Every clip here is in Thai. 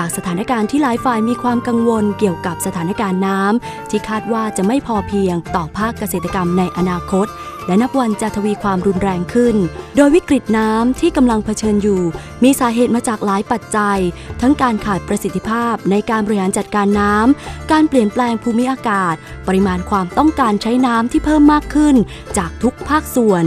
จากสถานการณ์ที่หลายฝ่ายมีความกังวลเกี่ยวกับสถานการณ์น้ำที่คาดว่าจะไม่พอเพียงต่อภาคเกษตรกรรมในอนาคต และนับวันจะทวีความรุนแรงขึ้น โดยวิกฤตน้ำที่กำลังเผชิญอยู่ มีสาเหตุมาจากหลายปัจจัย ทั้งการขาดประสิทธิภาพในการบริหารจัดการน้ำ การเปลี่ยนแปลงภูมิอากาศ ปริมาณความต้องการใช้น้ำที่เพิ่มมากขึ้น จากทุกภาคส่วน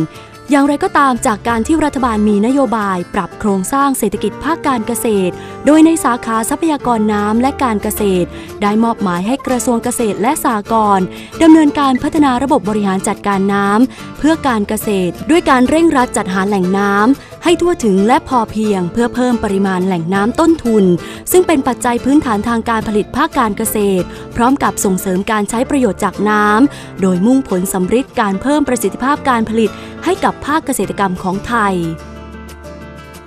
อย่างไรก็ตามจากการที่รัฐบาลมีนโยบาย ปรับโครงสร้างเศรษฐกิจภาคการเกษตร โดยในสาขาทรัพยากรน้ำและการเกษตร ได้มอบหมายให้กระทรวงเกษตรและสหกรณ์ดำเนินการพัฒนาระบบบริหารจัดการน้ำเพื่อการเกษตร ด้วยการเร่งรัดจัดหาแหล่งน้ำให้ทั่วถึงและพอเพียง เพื่อเพิ่มปริมาณแหล่งน้ำต้นทุน ซึ่งเป็นปัจจัยพื้นฐานทางการผลิตภาคการเกษตร พร้อมกับส่งเสริมการใช้ประโยชน์จากน้ำโดยมุ่งผลสำฤทธิ์การเพิ่มประสิทธิภาพการผลิตให้กับภาคเกษตรกรรมของไทย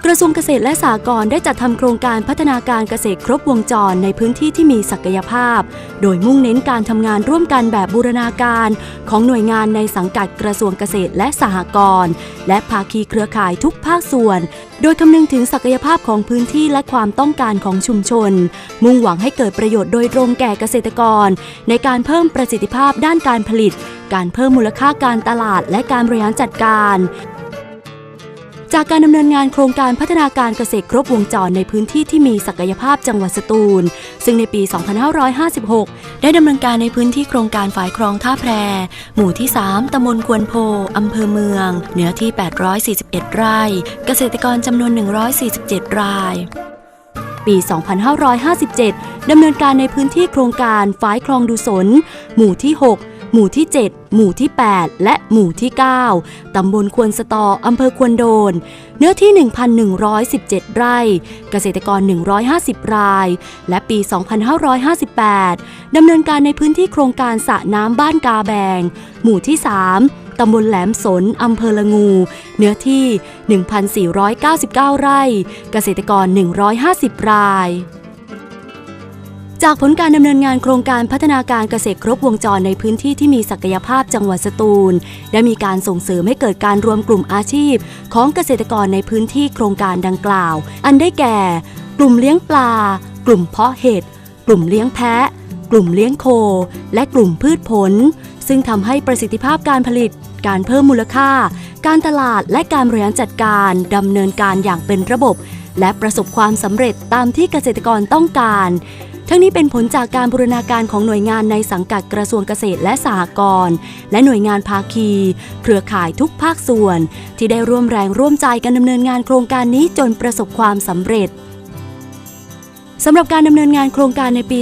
กระทรวงเกษตรและสหกรณ์ได้จัดทำโครงการพัฒนาการเกษตรครบวงจรในพื้นที่ที่มีศักยภาพ โดยมุ่งเน้นการทำงานร่วมกันแบบบูรณาการ ของหน่วยงานในสังกัดกระทรวงเกษตรและสหกรณ์และภาคีเครือข่ายทุกภาคส่วน โดยคำนึงถึงศักยภาพของพื้นที่และความต้องการของชุมชน มุ่งหวังให้เกิดประโยชน์โดยตรงแก่เกษตรกร ในการเพิ่มประสิทธิภาพด้านการผลิต การเพิ่มมูลค่าการตลาดและการบริหารจัดการ จากการดำเนินงานโครงการพัฒนาการเกษตรครบวงจรในพื้นที่ที่มีศักยภาพจังหวัดสตูล ซึ่งในปี 2556 ได้ดำเนินการในพื้นที่โครงการฝ่ายครองท่าแพร หมู่ที่ 3ตำบลควนโพอำเภอเมือง เนื้อที่ 841 ไร่ เกษตรกรจำนวน 147 ราย ปี 2557 ดำเนินการในพื้นที่โครงการฝายคลองดุสน หมู่ที่ 6 หมู่ที่ 7 หมู่ที่ 8 และหมู่ที่ 9 ตำบลควนสตออำเภอควนโดน เนื้อที่ 1,117 ไร่ เกษตรกร 150 ราย และปี 2558 ดำเนินการในพื้นที่โครงการสระน้ำบ้านกาแบง หมู่ที่ 3ตำบลแหลมสน อำเภอละงู เนื้อที่ 1,499 ไร่ เกษตรกร 150 ราย จากผลการดำเนินงานโครงการพัฒนาการเกษตรครบวงจรในพื้นที่ที่มีศักยภาพจังหวัดสตูล ได้มีการส่งเสริมให้เกิดการรวมกลุ่มอาชีพ ของเกษตรกรในพื้นที่โครงการดังกล่าว อันได้แก่ กลุ่มเลี้ยงปลา กลุ่มเพาะเห็ด กลุ่มเลี้ยงแพะ กลุ่มเลี้ยงโค และกลุ่มพืชผล ซึ่งทำให้ประสิทธิภาพการผลิต การเพิ่มมูลค่า การตลาดและการบริหารจัดการดำเนินการอย่างเป็นระบบ และประสบความสำเร็จตามที่เกษตรกรต้องการ ทั้งนี้เป็นผลจากการบูรณาการของหน่วยงานในสังกัดกระทรวงเกษตรและสหกรณ์และหน่วยงานภาคี เครือข่ายทุกภาคส่วน ที่ได้ร่วมแรงร่วมใจกันดำเนินงานโครงการนี้จนประสบความสำเร็จสำหรับการดำเนินงานโครงการในปี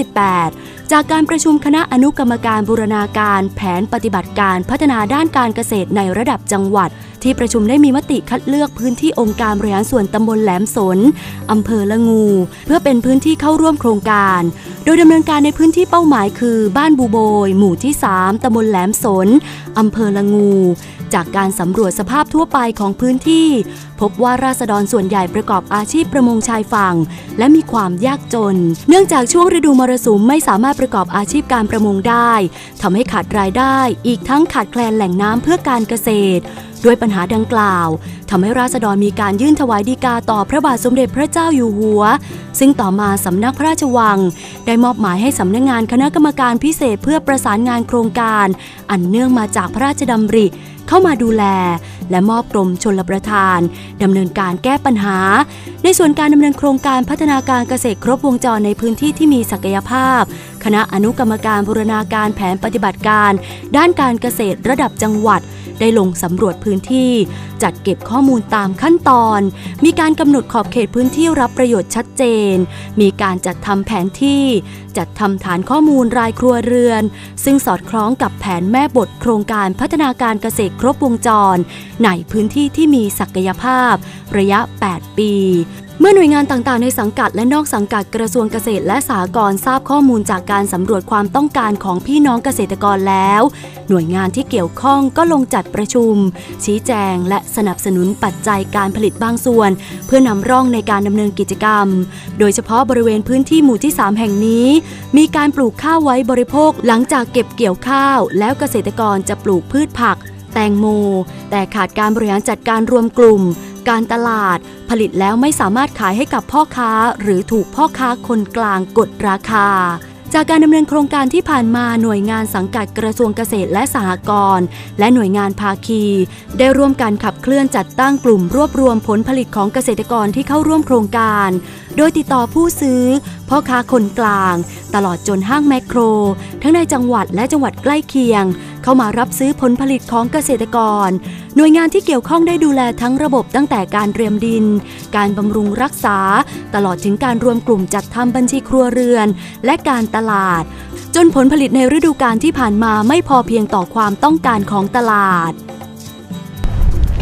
2558จากการประชุมคณะอนุกรรมการบูรณาการแผนปฏิบัติการพัฒนาด้านการเกษตรในระดับจังหวัด ที่ประชุมได้มีมติคัดเลือกพื้นที่องค์การบริหารส่วนตำบลแหลมสนอำเภอละงู เพื่อเป็นพื้นที่เข้าร่วมโครงการ โดยดำเนินการในพื้นที่เป้าหมายคือ บ้านบูโบย หมู่ที่ 3ตำบลแหลมสนอำเภอละงู จากการสำรวจสภาพทั่วไปของพื้นที่ พบว่าราษฎรส่วนใหญ่ประกอบอาชีพประมงชายฝั่ง และมีความยากจน เนื่องจากช่วงฤดูมรสุมไม่สามารถประกอบอาชีพการประมงได้ทำให้ขาดรายได้ อีกทั้งขาดแคลนแหล่งน้ำเพื่อการเกษตร ด้วยปัญหาดังกล่าวทำให้ราษฎรมีการยื่นถวายดีกาต่อพระบาทสมเด็จพระเจ้าอยู่หัว ซึ่งต่อมาสำนักพระราชวัง ได้มอบหมายให้สำนักงานคณะกรรมการพิเศษเพื่อประสานงานโครงการ อันเนื่องมาจากพระราชดำริเข้ามาดูแล และมอบกรมชลประทานดำเนินการแก้ปัญหา ในส่วนการดำเนินโครงการพัฒนาการเกษตรครบวงจรในพื้นที่ที่มีศักยภาพ คณะอนุกรรมการบูรณาการแผนปฏิบัติการ ด้านการเกษตรระดับจังหวัด ได้ลงสำรวจพื้นพื้นที่ จัดเก็บข้อมูลตามขั้นตอน มีการกำหนดขอบเขตพื้นที่รับประโยชน์ชัดเจน มีการจัดทำแผนที่ จัดทำฐานข้อมูลรายครัวเรือน ซึ่งสอดคล้องกับแผนแม่บทโครงการพัฒนาการเกษตรครบวงจร ในพื้นที่ที่มีศักยภาพ ระยะ 8 ปี เมื่อหน่วยงานต่างๆ ในสังกัดและนอกสังกัดกระทรวงเกษตรและสหกรณ์ทราบข้อมูลจากการสำรวจความต้องการของพี่น้องเกษตรกรแล้ว หน่วยงานที่เกี่ยวข้องก็ลงจัดประชุม ชี้แจง และสนับสนุนปัจจัยการผลิตบางส่วน เพื่อนำร่องในการดำเนินกิจกรรม โดยเฉพาะบริเวณพื้นที่หมู่ที่ 3 แห่งนี้ มีการปลูกข้าวไว้บริโภคหลังจากเก็บเกี่ยวข้าว แล้วเกษตรกรจะปลูกพืชผัก แตงโม แต่ขาดการบริหารจัดการรวมกลุ่มการตลาด ผลิตแล้วไม่สามารถขายให้กับพ่อค้า หรือถูกพ่อค้าคนกลางกดราคาจากการดำเนินโครงการที่ผ่านมาหน่วยงานสังกัดกระทรวงเกษตรและสหกรณ์และหน่วยงานภาคี ได้ร่วมกันขับเคลื่อนจัดตั้งกลุ่มรวบรวมผลผลิตของเกษตรกรที่เข้าร่วมโครงการ โดยติดต่อผู้ซื้อ พ่อค้าคนกลาง ตลอดจนห้างแมคโคร ทั้งในจังหวัดและจังหวัดใกล้เคียง เข้ามารับซื้อผลผลิตของเกษตรกร หน่วยงานที่เกี่ยวข้องได้ดูแลทั้งระบบตั้งแต่การเตรียมดิน การบำรุงรักษา ตลอดถึงการรวมกลุ่มจัดทำบัญชีครัวเรือน และการตลาด จนผลผลิตในฤดูกาลที่ผ่านมาไม่พอเพียงต่อความต้องการของตลาด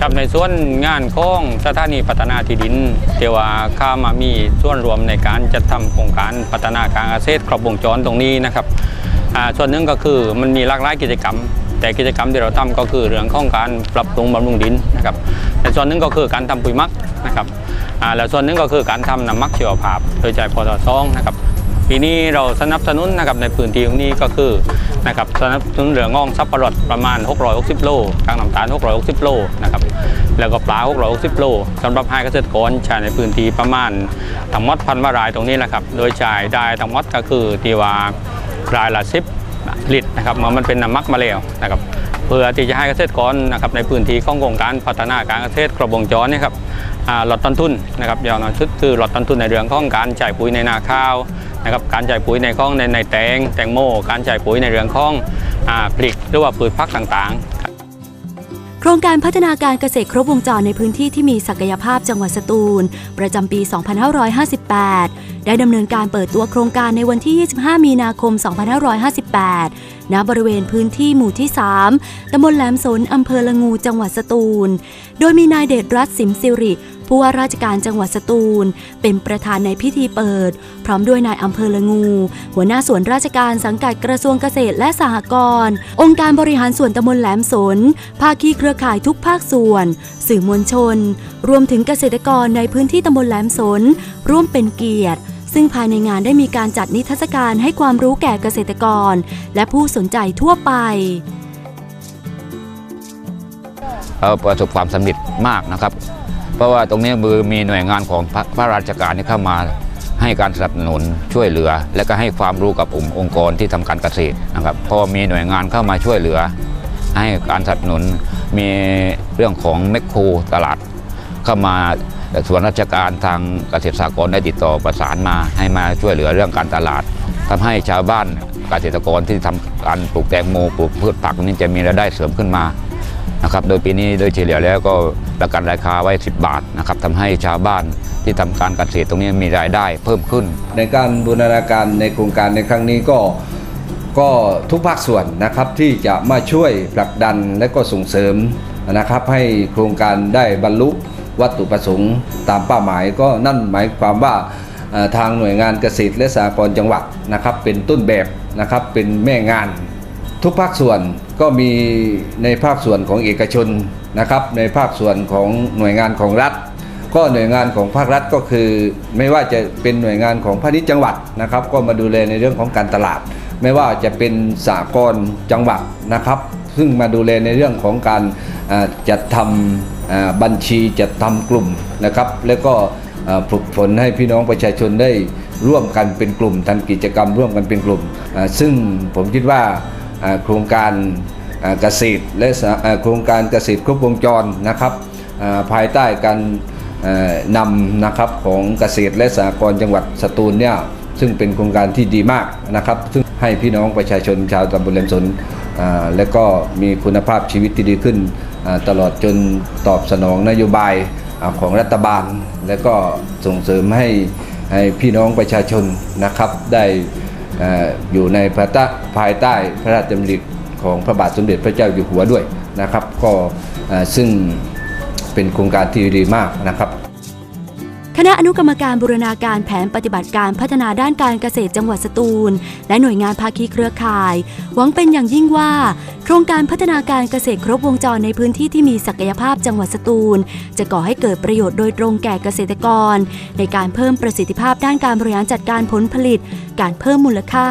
ครับในส่วนงานของสถานีพัฒนาที่ดินเทว่าข้ามามีส่วนรวมในการจัดทำโครงการพัฒนาการเกษตรครอบวงจรตรงนี้นะครับ ส่วนหนึ่งก็คือมันมีหลากหลายกิจกรรม แต่กิจกรรมที่เราทำก็คือเรื่องของการปรับปรุงบำรุงดินนะครับแต่ส่วนหนึ่งก็คือการทำปุ๋ยมักนะครับอ่าแล้วส่วนหนึ่งก็คือการทำน้ำมักชีวภาพ โดยใช้พอตซองนะครับปีนี้เราสนับสนุนนะครับในพื้นที่ตรงนี้ก็คือนะครับสนับสนุนเหลืองง่องซับปะรดประมาณ 660 โลกลางน้ำตาล 660 โลนะครับแล้วก็ปลา 660 โลสำหรับให้เกษตรกรใช้ในพื้นที่ประมาณทั้งหมดพันวารายตรงนี้แหละครับ โดยจ่ายได้ทั้งหมดก็คือที่ว่า รายละ10ลิตรนะครับเมื่อมันเป็นน้ำมักมาแล้วนะครับเพื่อที่จะให้เกษตรกรนะครับในพื้นที่ของโครงการพัฒนาการเกษตรครบวงจรเนยครับหลอดต้นทุนนะครับอย่างน้อยสุดคือหลอดต้นทุนในเรื่องของการจ่ายปุ๋ยในนาข้าวนะครับการจ่ายปุ๋ยในข้องในในแตงแตงโม การจ่ายปุ๋ยในเรื่องของอ่าพริกหรือว่าพืชพักต่างๆ โครงการพัฒนาการเกษตรครบวงจรในพื้นที่ที่มีศักยภาพจังหวัดสตูล ประจำปี 2558 ได้ดำเนินการเปิดตัวโครงการในวันที่ 25 มีนาคม 2558 ณ บริเวณพื้นที่หมู่ที่ 3 ตำบลแหลมสนอำเภอละงู จังหวัดสตูล โดยมีนายเดชรัตน์สิมสิริ ผู้ว่าราชการจังหวัดสตูล เป็นประธานในพิธีเปิด พร้อมด้วยนายอำเภอละงู หัวหน้าส่วนราชการสังกัดกระทรวงเกษตรและสหกรณ์องค์การบริหารส่วนตำบลแหลมสน ภาคีเครือข่ายทุกภาคส่วน สื่อมวลชน รวมถึงเกษตรกรในพื้นที่ตำบลแหลมสน ร่วมเป็นเกียรติซึ่งภายในงานได้มีการจัดนิทรรศการให้ความรู้แก่เกษตรกร และผู้สนใจทั่วไปเอ่อประสบความสำเร็จมากนะครับ เพราะว่าตรงนี้มือมีหน่วยงานของพระราชการที่เข้ามาให้การสนับสนุนช่วยเหลือ และก็ให้ความรู้กับองค์องค์กรที่ทำการเกษตรนะครับเพราะมีหน่วยงานเข้ามาช่วยเหลือ ให้การสนับสนุนมีเรื่องของแมคโครตลาด เข้ามาส่วนราชการทางเกษตรสากรได้ติดต่อประสานมา ให้มาช่วยเหลือเรื่องการตลาดทำให้ชาวบ้านเกษตรกรที่ทำการปลูกแตงโมปลูกพืชผักนี้จะมีรายได้เสริมขึ้นมา นะครับโดยปีนี้โดยเฉลี่ยแล้วก็ประกันราคาไว้ 10 บาทนะครับทำให้ชาวบ้านที่ทำการเกษตรตรงนี้มีรายได้เพิ่มขึ้น ในการบูรณาการในโครงการในครั้งนี้ก็ก็ทุกภาคส่วนนะครับที่จะมาช่วยผลักดันและก็ส่งเสริมนะครับให้โครงการได้บรรลุวัตถุประสงค์ตามเป้าหมายก็นั่นหมายความว่าทางหน่วยงานเกษตรและสหกรณ์จังหวัดนะครับเป็นต้นแบบนะครับเป็นแม่งานทุกภาคส่วน ก็มีในภาคส่วนของเอกชนนะครับ ในภาคส่วนของหน่วยงานของรัฐ ก็หน่วยงานของภาครัฐก็คือ ไม่ว่าจะเป็นหน่วยงานของพาณิชย์จังหวัดนะครับ ก็มาดูแลในเรื่องของการตลาด ไม่ว่าจะเป็นสากลจังหวัดนะครับ ซึ่งมาดูแลในเรื่องของการจัดทำบัญชีจัดทำกลุ่มนะครับ แล้วก็ฝึกฝนให้พี่น้องประชาชนได้ร่วมกันเป็นกลุ่มทำกิจกรรมร่วมกันเป็นกลุ่ม ซึ่งผมคิดว่า โครงการเกษตรและโครงการเกษตรครบวงจรนะครับภายใต้การนำนะครับของเกษตรและสหกรณ์จังหวัดสตูลเนี่ยซึ่งเป็นโครงการที่ดีมากนะครับ ซึ่งให้พี่น้องประชาชนชาวตำบลแหลมสนอ่าและก็มีคุณภาพชีวิตที่ดีขึ้น ตลอดจนตอบสนองนโยบายอของรัฐบาล และก็ส่งเสริมให้ให้พี่น้องประชาชนนะครับได้ อยู่ในพระตะภายใต้พระราชดำริของพระบาทสมเด็จพระเจ้าอยู่หัวด้วยนะครับ ก็ซึ่งเป็นโครงการที่ดีมากนะครับ คณะอนุกรรมการบูรณาการแผนปฏิบัติการพัฒนาด้านการเกษตรจังหวัดสตูล และหน่วยงานภาคีเครือข่าย หวังเป็นอย่างยิ่งว่า โครงการพัฒนาการเกษตรครบวงจรในพื้นที่ที่มีศักยภาพจังหวัดสตูล จะก่อให้เกิดประโยชน์โดยตรงแก่เกษตรกร ในการเพิ่มประสิทธิภาพด้านการบริหารจัดการผลผลิต การเพิ่มมูลค่า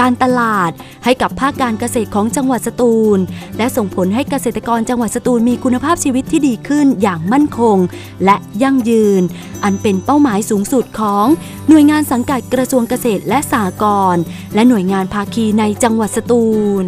การตลาด ให้กับภาคการเกษตรของจังหวัดสตูล และส่งผลให้เกษตรกรจังหวัดสตูลมีคุณภาพชีวิตที่ดีขึ้นอย่างมั่นคง และยั่งยืน อันเป็นเป้าหมายสูงสุดของหน่วยงานสังกัดกระทรวงเกษตรและสหกรณ์และหน่วยงานภาคีในจังหวัดสตูล